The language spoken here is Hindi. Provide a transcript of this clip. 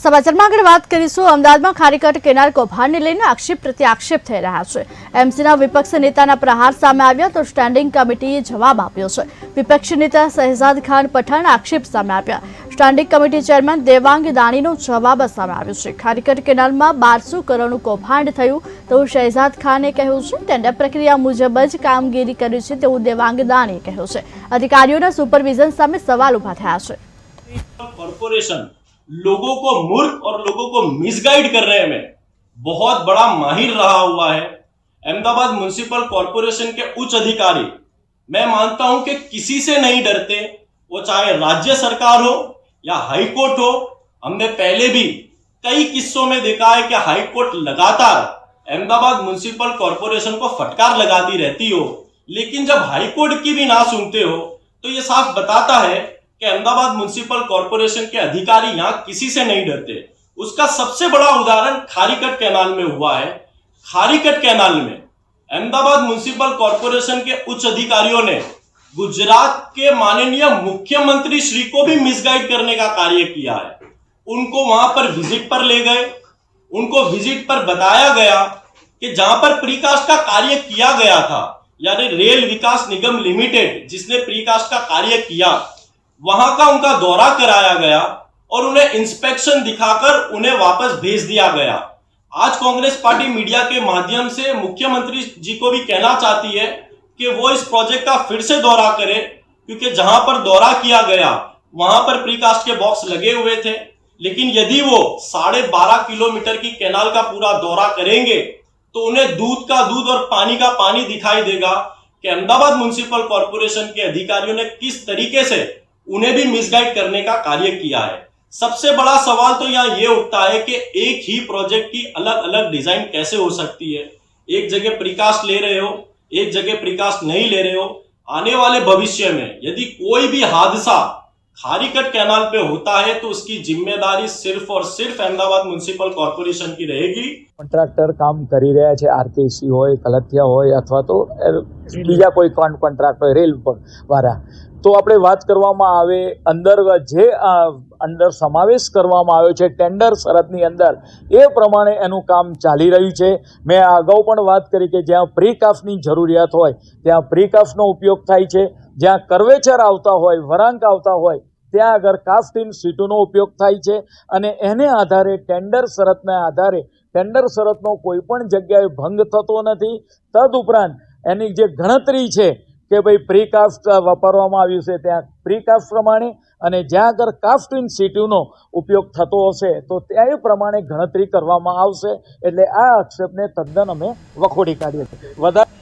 સમાચારમાં આગળ વાત કરીશું. અમદાવાદમાં ખારીકટ કેનાર કૌભાંડને લઈને આક્ષેપ પ્રત્યે આક્ષેપ થઈ રહ્યા છે. એમસીના વિપક્ષ નેતાના પ્રહાર સામે આવ્યા તો સ્ટેન્ડિંગ કમિટીએ જવાબ આપ્યો છે. વિપક્ષ નેતા શહેજાદ ખાન પઠાણ આક્ષેપ સામે આવ્યા. સ્ટેન્ડિંગ કમિટી ચેરમેન દેવાંગ દાણીનો જવાબ સામે આવ્યો છે. ખારીકટ કેનાલમાં બારસો કરોડનું કૌભાંડ થયું તેવું શહેજાદ ખાને કહ્યું છે, ટેન્ડર પ્રક્રિયા મુજબ જ કામગીરી કરી છે તેવું દેવાંગ દાણીએ કહ્યું છે. અધિકારીઓના સુપરવિઝન સામે સવાલ ઊભા થયા છે. કોર્પોરેશન लोगों को मूर्ख और लोगों को मिसगाइड करने में बहुत बड़ा माहिर रहा हुआ है। अहमदाबाद म्यूनिसिपल कॉरपोरेशन के उच्च अधिकारी। मैं मानता हूँ कि किसी से नहीं डरते। वो चाहे राज्य सरकार हो या हाईकोर्ट हो, हमने पहले भी कई किस्सों में देखा है कि हाईकोर्ट लगातार अहमदाबाद म्यूनिसिपल कॉरपोरेशन को फटकार लगाती रहती हो। लेकिन जब हाईकोर्ट की भी ना सुनते हो तो ये साफ़ बताता है कि अहमदाबाद म्यूनिसिपल कॉरपोरेशन के अधिकारी यहाँ किसी से नहीं डरते। उसका सबसे बड़ा उदाहरण खारीकट कैनाल में हुआ है। खारीकट कैनाल में अहमदाबाद म्यूनिसिपल कॉरपोरेशन के उच्च अधिकारियों ने गुजरात के माननीय मुख्यमंत्री श्री को भी मिसगाइड करने का कार्य किया है। उनको वहाँ पर विज़िट पर ले गए। उनको विज़िट पर बताया गया कि जहाँ पर प्रीकास्ट का कार्य किया गया था, यानी रेल विकास निगम लिमिटेड जिसने प्रीकास्ट का कार्य किया वहाँ का उनका दौरा कराया गया और उन्हें इंस्पेक्शन दिखाकर उन्हें वापस भेज दिया गया। आज कांग्रेस पार्टी मीडिया के माध्यम से मुख्यमंत्री जी को भी कहना चाहती है कि वो इस प्रोजेक्ट का फिर से दौरा करे, क्योंकि जहाँ पर दौरा किया गया, वहाँ पर प्रीकास्ट के बॉक्स लगे हुए थे। लेकिन यदि वो साढ़े बारह किलोमीटर की कैनाल का पूरा दौरा करेंगे तो उन्हें दूध का दूध और पानी का पानी दिखाई देगा कि अहमदाबाद म्यूनिसिपल कॉरपोरेशन के अधिकारियों ने किस तरीके से उन्हें भी मिसगाइड करने का कार्य किया है सबसे बड़ा सवाल तो यहाँ ये उठता है कि एक ही प्रोजेक्ट की अलग अलग डिजाइन कैसे हो सकती है एक जगह प्रीकास्ट ले रहे हो एक जगह प्रीकास्ट नहीं ले रहे हो आने वाले भविष्य में यदि कोई भी हादसा खारीकट कैनाल पे होता है तो उसकी जिम्मेदारी सिर्फ और सिर्फ अहमदाबाद म्यूनिसिपल कॉरपोरेशन की रहेगी કોન્ટ્રાક્ટર કામ કરી રહ્યા છે આરકેસી હોય કલથિયા હોય અથવા તો અ, બીજા કોઈ કોન કોન્ટ્રાક્ટ હોય રેલ પર વાળા તો આપણે વાત કરવામાં આવે અંદર જે અંદર સમાવેશ કરવામાં આવ્યો છે ટેન્ડર શરતની અંદર, એ પ્રમાણે એનું કામ ચાલી રહ્યું છે. મેં અગાઉ પણ વાત કરી કે જ્યાં પ્રીકાફની જરૂરિયાત હોય, ત્યાં પ્રીકાફનો ઉપયોગ થાય છે. જ્યાં કર્વેચર આવતા હોય, વરાંક આવતા હોય, ત્યાં આગળ કાસ્ટિન સીટોનો ઉપયોગ થાય છે. અને એને આધારે ટેન્ડર શરતના આધારે, ટેન્ડર શરતનો કોઈ પણ જગ્યાએ ભંગ થતો નથી. તદુપરાંત, એની જે ગણતરી છે કે ભાઈ પ્રીકાસ્ટ વાપરવામાં આવ્યું છે ત્યાં. પ્રીકાસ્ટ પ્રમાણે અને જ્યાં આગળ કાસ્ટિન સિટીનો ઉપયોગ થતો હશે, તો ત્યાં એ પ્રમાણે ગણતરી કરવામાં આવશે. એટલે આ આક્ષેપને તદ્દન અમે વખોડી કાઢીએ છીએ. વધારે